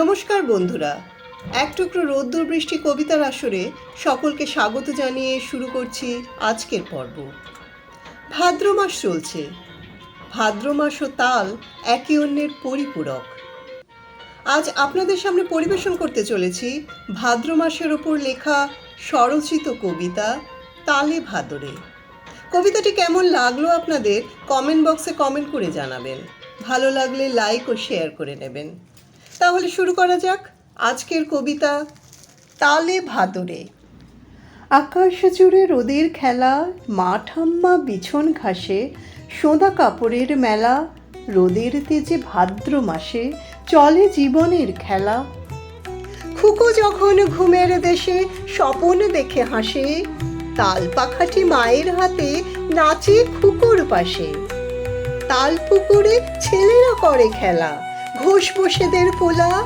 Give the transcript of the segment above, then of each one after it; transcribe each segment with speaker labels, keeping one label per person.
Speaker 1: নমস্কার বন্ধুরা। এক টুকরো রোদ্দুর বৃষ্টি কবিতার আসরে সকলকে স্বাগত জানিয়ে শুরু করছি আজকের পর্ব। ভাদ্র মাস চলছে। ভাদ্র মাস ও তাল একে অন্যের পরিপূরক। আজ আপনাদের সামনে পরিবেশন করতে চলেছি ভাদ্র মাসের ওপর লেখা স্বরচিত কবিতা তালে ভাদরে। কবিতাটি কেমন লাগল আপনাদের কমেন্ট বক্সে কমেন্ট করে জানাবেন। ভালো লাগলে লাইক ও শেয়ার করে নেবেন। তাহলে শুরু করা যাক আজকের কবিতা তালে ভাদরে। আকাশ জুড়ে রোদের খেলা মাঠাম্মা বিছন ঘাসে সোঁদা কাপড়ের মেলা, রোদের তেজে ভাদ্র মাসে চলে জীবনের খেলা। খুকো যখন ঘুমের দেশে স্বপন দেখে হাসে, তাল পাখাটি মায়ের হাতে নাচে খুকুর পাশে। তাল পুকুরে ছেলেরা করে খেলা। ঘোষ বসেদের পোলা।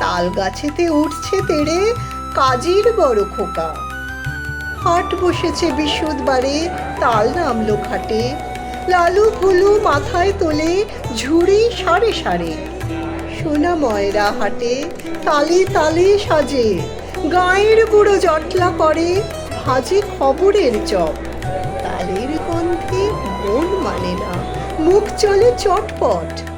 Speaker 1: তাল গাছেতে উঠছে তেড়ে কাজীর বড় খোকা। হাট বসেছে বিশুদ্ধবারে, তাল নামলো খাটে। লালু ভুলু মাথায় তোলে ঝুড়ি সারে সারে। সোনা ময়রা হাটে, তালে তালে সাজে। গায়ের বুড়ো জটলা করে, ভাজে খবরের চপ। তালের গন্ধে মন মানে না, মুখ চলে চটপট।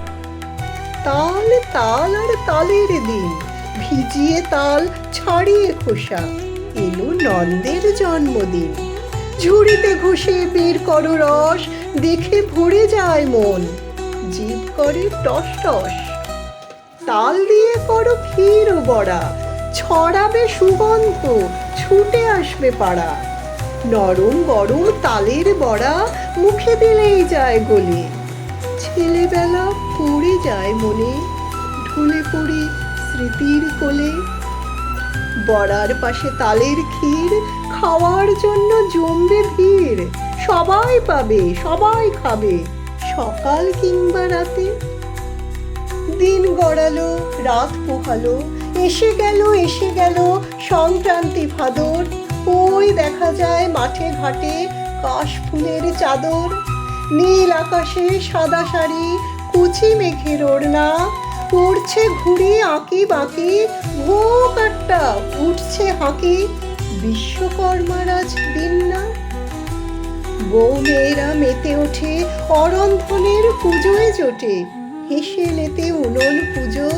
Speaker 1: তাল তাল আর তালের দিন। ভিজিয়ে তাল, ছাড়িয়ে খোসা। এলো নন্দের জন্মদিন। ঝুড়িতে ঘষে বের করো রস, দেখে ভরে যায় মন। জিভ করে টস টস। তাল দিয়ে করো ক্ষীর বড়া। ছড়াবে সুগন্ধ, ছুটে আসবে পাড়া। নরম গরম তালের বড়া মুখে দিলেই যায় গলে। ছেলেবেলা পড়ে যায় মনে, ঢুলে পড়ি স্মৃতির কোলে। বড়ার পাশে তালের ক্ষীর, খাওয়ার জন্য জমবে ভিড়। সবাই পাবে, সবাই খাবে, সকাল কিংবা রাতে। দিন গড়ালো, রাত পোহালো, এসে গেল এসে গেল সংক্রান্তি ভাদর। ওই দেখা যায় মাঠে ঘাটে কাশ ফুলের চাদর। নীল আকাশে সাদা শাড়ি, কুচি মেঘের ওড়না পড়ছে ঘুড়ি আঁকি বাঁকি একটা উঠছে হাঁকি, বিশ্বকর্মার আজ দিন না। বউ মেয়েরা মেতে ওঠে, অরন্ধনের পুজোয় জোটে, হেসে নেতে উনন পুজো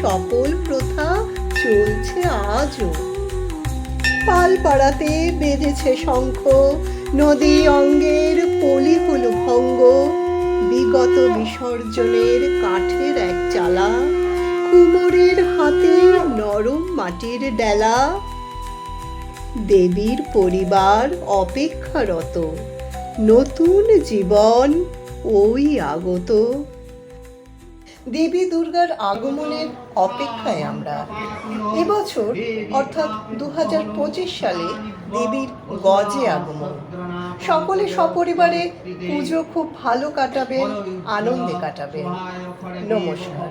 Speaker 1: সকল প্রথা চলছে আজও। পালপাড়াতে বেজেছে শঙ্খ, নদী অঙ্গের পলি হল ভঙ্গ, বিগত বিসর্জনের কাঠের এক চালা, কুমোরের হাতে নরম মাটির ডেলা, দেবীর পরিবার অপেক্ষারত, নতুন জীবন ওই আগত। দেবী দুর্গার আগমনের অপেক্ষায় আমরা। এবছর, অর্থাৎ দু হাজার পঁচিশ সালে দেবীর গজে আগমন। সকলে সপরিবারে পুজো খুব ভালো কাটাবেন, আনন্দে কাটাবেন। নমস্কার।